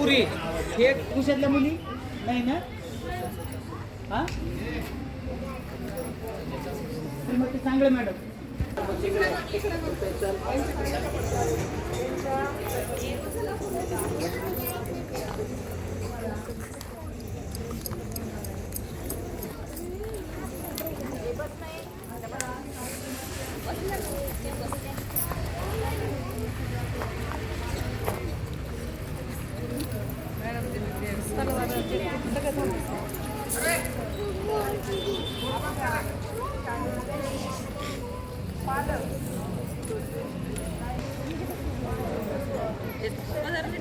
पुरी. हे कुशातल्या मुली? नाही ना? हा? चांगलं मॅडम.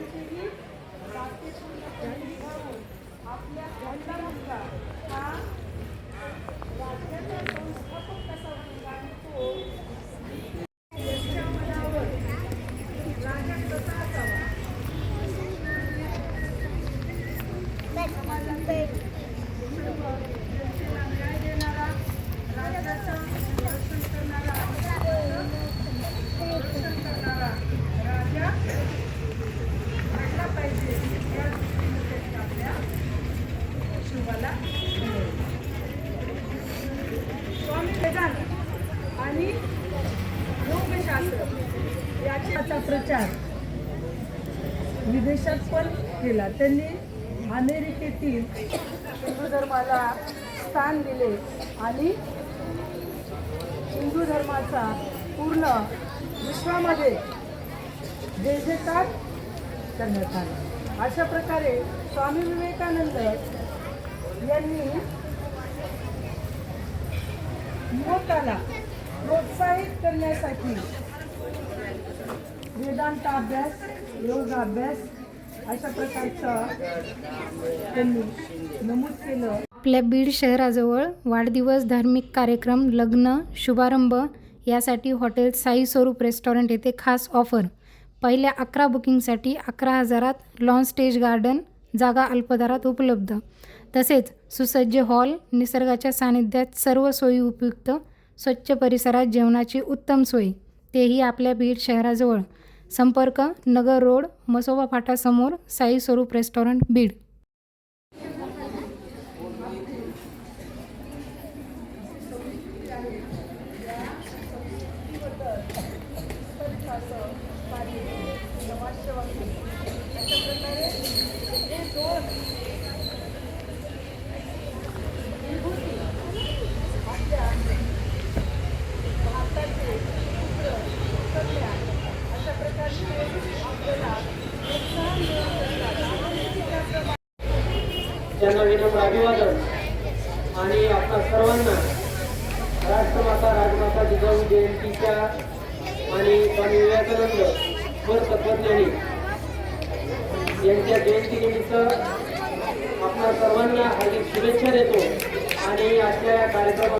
वडील या तिघांचीही जातीतून जन्म घेऊन आपल्या धंदा मुलगा हा योगशास्त्र प्रचार विदेशात पण केला. त्यांनी अमेरिकेतील हिंदू धर्माला स्थान दिले आणि हिंदू धर्माचा पूर्ण विश्वामध्ये जे जयकार करण्यात आला. अशा प्रकारे स्वामी विवेकानंद यांनी युवकाला प्रोत्साहित करण्यासाठी वेदांत अभ्यास योग अभ्यास अशा प्रकारचं त्यांनी नमूद केलं. आपल्या बीड शहराजवळ वाढदिवस धार्मिक कार्यक्रम लग्न शुभारंभ यासाठी हॉटेल साई स्वरूप रेस्टॉरंट येथे खास ऑफर. पहिल्या अकरा बुकिंगसाठी अकरा हजारात लॉन स्टेज गार्डन जागा अल्पदरात उपलब्ध. तसेच सुसज्ज हॉल निसर्गाच्या सानिध्यात सर्व सोयी उपयुक्त स्वच्छ परिसरात जेवणाची उत्तम सोय. तेही आपल्या बीड शहराजवळ. संपर्क नगर रोड मसोबा फाटासमोर साई स्वरूप रेस्टॉरंट बीड. त्यांना विनम्र अभिवादन. आणि आपल्या सर्वांना राष्ट्रमाता राजमाता जिजाऊ जयंतीच्या आणि स्वामी विवेकानंद व तत्वज्ञानी यांच्या जयंतीनिमित्त आपल्या सर्वांना हार्दिक शुभेच्छा देतो आणि आजच्या या कार्यक्रमात